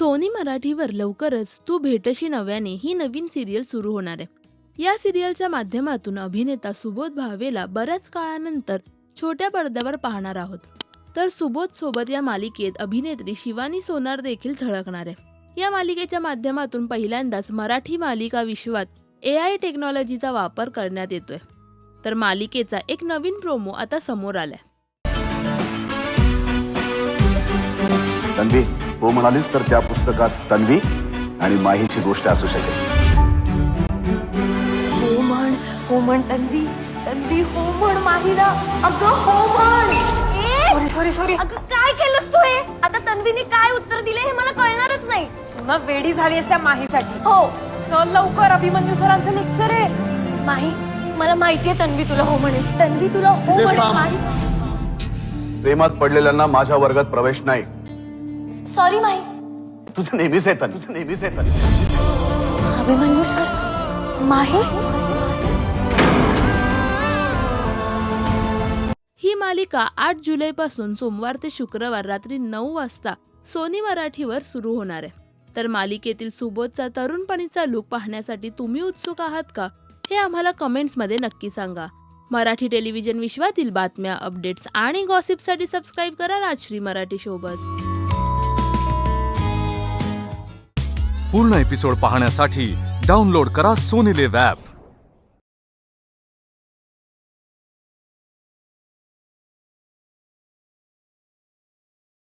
Sony मराठीवर लवकरच तू भेटशी नव्याने ही नवीन सिरियल सुरू होणार आहे. या सिरियलच्या माध्यमातून अभिनेता सुबोध भावेला बऱ्याच काळानंतर छोट्या पडद्यावर पाहणार आहोत. तर सुबोध सोबत या मालिकेत अभिनेत्री शिवानी सोनार देखील झळकणार आहे. या मालिकेच्या माध्यमातून पहिल्यांदाच मराठी मालिका विश्वात ए आय टेक्नॉलॉजीचा वापर करण्यात येतोय. तर मालिकेचा एक नवीन प्रोमो आता समोर आलाय. हो म्हणालीस तर त्या पुस्तकात तन्वी आणि माहीची गोष्ट असू शकेल. हो म्हण हो म्हण तन्वी तन्वी हो म्हण माहिरा अगं हो म्हण. सॉरी सॉरी सॉरी अगं काय केलंस तू हे? आता तन्वीने काय उत्तर दिले हे मला कळणारच नाही. पुन्हा वेडी झालीस त्या माहीसाठी. हो. चल लवकर अभिमन्यू सरांचं लेक्चर आहे. माही मला माहितीये तन्वी तुला हो म्हणेल तन्वी तुला हो तिथे म्हणेल थांब. माही. प्रेमात पडलेल्यांना माझ्या वर्गात प्रवेश नाही. सॉरी माही तुझं नेहमीच तन्वी. तुझं नेहमीच तन्वी. अभिमन्यू सर माही. ही मालिका आठ जुलैपासून सोमवार ते शुक्रवार रात्री नऊ वाजता सोनी मराठीवर सुरू होणार आहे. तर मालिकेतील सुबोधचा तरुणपणीचा लुक पाहण्यासाठी तुम्ही उत्सुक आहात का? हे आम्हाला कमेंट्समध्ये नक्की सांगा. मराठी टेलिव्हिजन विश्वातील बातम्या अपडेट्स आणि गॉसिपसाठी सबस्क्राईब करा राजश्री मराठी सोबत पूर्ण एपिसोड पाहण्यासाठी डाउनलोड करा सोनीले लिव्ह ॲप